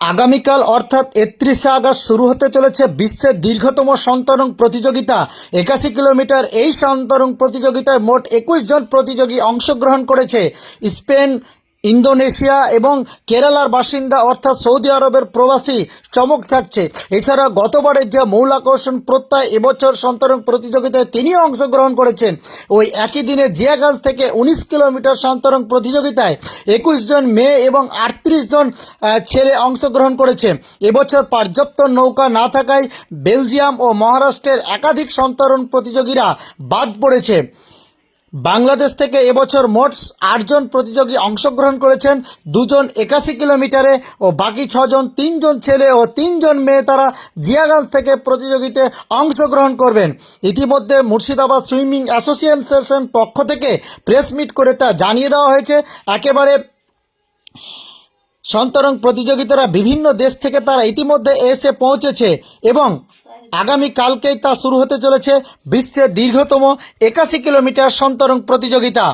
আগামীকাল অর্থাৎ একত্রিশে আগস্ট শুরু হতে চলেছে বিশ্বের দীর্ঘতম সন্তরণ প্রতিযোগিতা। একাশি কিলোমিটার এই সন্তরণ প্রতিযোগিতায় মোট একুশ জন প্রতিযোগী অংশগ্রহণ করেছে। স্পেন ইন্দোনেশিয়া এবং কেরালার বাসিন্দা, অর্থাৎ সৌদি আরবের প্রবাসী চমক থাকছে। এছাড়া গতবারের যে মূল আকর্ষণ প্রত্যয় এবছর সন্তরণ প্রতিযোগিতায় তিনিও অংশগ্রহণ করেছেন। ওই একই দিনে জিয়াগাজ থেকে উনিশ কিলোমিটার সন্তরণ প্রতিযোগিতায় একুশ জন মেয়ে এবং আটত্রিশ জন ছেলে অংশগ্রহণ করেছে। এবছর পর্যাপ্ত নৌকা না থাকায় বেলজিয়াম ও মহারাষ্ট্রের একাধিক সন্তরণ প্রতিযোগীরা বাদ পড়েছে। বাংলাদেশ থেকে এবছর মোট আটজন প্রতিযোগী অংশগ্রহণ করেছেন। দুজন একাশি কিলোমিটারে ও বাকি ছজন তিনজন ছেলে ও তিনজন মেয়ে তারা জিয়াগঞ্জ থেকে প্রতিযোগিতায় অংশগ্রহণ করবেন। ইতিমধ্যে মুর্শিদাবাদ সুইমিং অ্যাসোসিয়েশন পক্ষ থেকে প্রেস মিট করে তা জানিয়ে দেওয়া হয়েছে। একেবারে সন্তরং প্রতিযোগিতারা বিভিন্ন দেশ থেকে তারা ইতিমধ্যে এসে পৌঁছেছে এবং আগামী কালকেই তা শুরু হতে চলেছে বিশ্বের দীর্ঘতম একাশি কিলোমিটার সন্তরণ প্রতিযোগিতা।